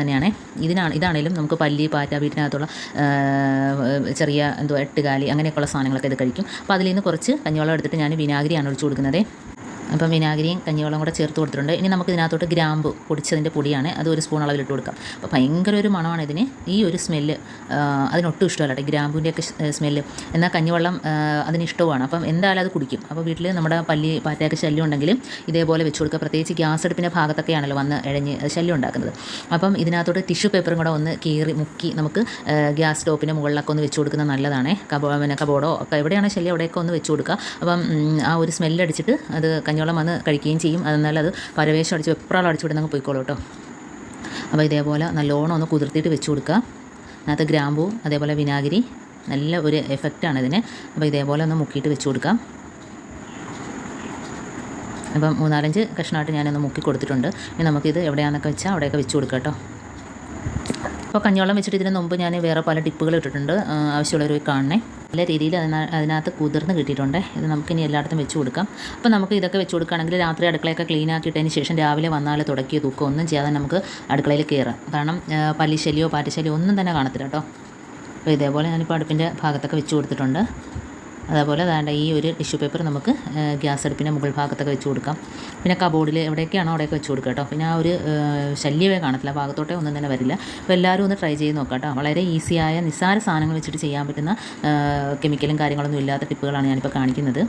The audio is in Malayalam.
തന്നെയാണ്. ഇതിനാണ് ഇതാണേലും നമുക്ക് പല്ലി പാറ്റ വീട്ടിനകത്തുള്ള ചെറിയ എന്തോ എട്ടുകാലി അങ്ങനെയൊക്കെയുള്ള സാധനങ്ങളൊക്കെ ഇത് കഴിക്കും. അപ്പോൾ അതിൽ നിന്ന് കുറച്ച് കഞ്ഞിവെള്ളം എടുത്തിട്ട് ഞാൻ വിനാഗിരിയാണ് ഒഴിച്ചു കൊടുക്കുന്നത്. അപ്പം വിനാഗിരിയും കഞ്ഞിവെള്ളം കൂടെ ചേർത്ത് കൊടുത്തിട്ടുണ്ട്. ഇനി നമുക്ക് ഇതിനകത്തോട്ട് ഗ്രാമ്പ് പൊടിച്ചതിന്റെ പൊടിയാണ്. അത് ഒരു സ്പൂൺ അളവിൽ ഇട്ട് കൊടുക്കാം. അപ്പോൾ ഭയങ്കര ഒരു മണമാണ് ഇതിന്. ഈ ഒരു സ്മെല്ല് അതിനൊട്ടും ഇഷ്ടമല്ല. കേട്ടോ ഗ്രാമ്പൂന്റെയൊക്കെ സ്മെല്ല് എന്നാൽ കഞ്ഞിവെള്ളം അതിന് ഇഷ്ടവുമാണ് അപ്പം എന്തായാലും അത് കുടിക്കും. അപ്പോൾ വീട്ടിൽ നമ്മുടെ പല്ലി പാറ്റയൊക്കെ ശല്യം ഉണ്ടെങ്കിലും ഇതേപോലെ വെച്ച് കൊടുക്കുക. പ്രത്യേകിച്ച് ഗ്യാസ് അടുപ്പിന്റെ ഭാഗത്തൊക്കെയാണല്ലോ വന്ന് ഇഴഞ്ഞ് ശല്യം ഉണ്ടാക്കുന്നത്. അപ്പം ഇതിനകത്തോട്ട് ടിഷ്യൂ പേപ്പറും കൂടെ ഒന്ന് കീറി മുക്കി നമുക്ക് ഗ്യാസ് സ്റ്റോപ്പിന്റെ മുകളിലൊക്കെ ഒന്ന് വെച്ച് കൊടുക്കുന്നത് നല്ലതാണ്. കബോ പിന്നെ കബോർഡോ ഒക്കെ എവിടെയാണ് ശല്യം അവിടെയൊക്കെ ഒന്ന് വെച്ച് കൊടുക്കുക. അപ്പം ആ ഒരു സ്മെല്ലടിച്ചിട്ട് അത് കഞ്ഞോളം വന്ന് കഴിക്കുകയും ചെയ്യും. അതെന്നാൽ അത് പരവേശം അടിച്ച് വെപ്രാളം അടിച്ചു വിടുന്നങ്ങ് പോയിക്കോളൂ കേട്ടോ. അപ്പോൾ ഇതേപോലെ നല്ലോണം ഒന്ന് കുതിർത്തിയിട്ട് വെച്ച് കൊടുക്കുക. അതിനകത്ത് ഗ്രാമ്പൂ അതേപോലെ വിനാഗിരി നല്ല ഒരു എഫക്റ്റാണ് ഇതിന്. അപ്പോൾ ഇതേപോലെ ഒന്ന് മുക്കിയിട്ട് വെച്ച് കൊടുക്കാം അപ്പം മൂന്നാലഞ്ച് കഷ്ണമായിട്ട് ഞാനൊന്ന് മുക്കി കൊടുത്തിട്ടുണ്ട്. ഇനി നമുക്കിത് എവിടെയാണെന്നൊക്കെ വെച്ചാൽ അവിടെയൊക്കെ വെച്ച് കൊടുക്കാം കേട്ടോ. അപ്പോൾ കഞ്ഞോളം വെച്ചിട്ട് ഇതിന് മുമ്പ് ഞാൻ വേറെ പല ടിപ്പുകൾ ഇട്ടിട്ടുണ്ട്. ആവശ്യമുള്ളവർ കാണണേ. നല്ല രീതിയിൽ അതിന അതിനകത്ത് കുതിർന്ന് കിട്ടിയിട്ടുണ്ട്. ഇത് നമുക്കിനി എല്ലായിടത്തും വെച്ച് കൊടുക്കാം. അപ്പോൾ നമുക്ക് ഇതൊക്കെ വെച്ച് കൊടുക്കുകയാണെങ്കിൽ രാത്രി അടുക്കളയൊക്കെ ക്ലീൻ ആക്കിയിട്ടതിന് ശേഷം രാവിലെ വന്നാൽ തുടക്കിയ തൂക്കം ഒന്നും ചെയ്യാതെ നമുക്ക് അടുക്കളയിൽ കയറാം. കാരണം പല്ലിശല്യോ പാറ്റശല്യോ ഒന്നും തന്നെ കാണത്തില്ല കേട്ടോ. അപ്പോൾ ഇതേപോലെ ഞാനിപ്പോൾ അടുപ്പിന്റെ ഭാഗത്തൊക്കെ വെച്ച് കൊടുത്തിട്ടുണ്ട്. അതേപോലെ വേണ്ട ഈ ഒരു ടിഷ്യൂ പേപ്പർ നമുക്ക് ഗ്യാസ് അടുപ്പിന്റെ മുകൾ ഭാഗത്തൊക്കെ വെച്ച് കൊടുക്കാം. പിന്നെ കബോർഡിൽ എവിടെയൊക്കെയാണോ അവിടെയൊക്കെ വെച്ച് കൊടുക്കുക കേട്ടോ. പിന്നെ ആ ഒരു ശല്യമേ കാണത്തില്ല. ഭാഗത്തോട്ടേ ഒന്നും തന്നെ വരില്ല. അപ്പോൾ എല്ലാവരും ഒന്ന് ട്രൈ ചെയ്ത് നോക്കാം കേട്ടോ. വളരെ ഈസിയായ നിസ്സാര സാധനങ്ങൾ വെച്ചിട്ട് ചെയ്യാൻ പറ്റുന്ന കെമിക്കലും കാര്യങ്ങളൊന്നും ഇല്ലാത്ത ടിപ്പുകളാണ് ഞാനിപ്പോൾ കാണിക്കുന്നത്.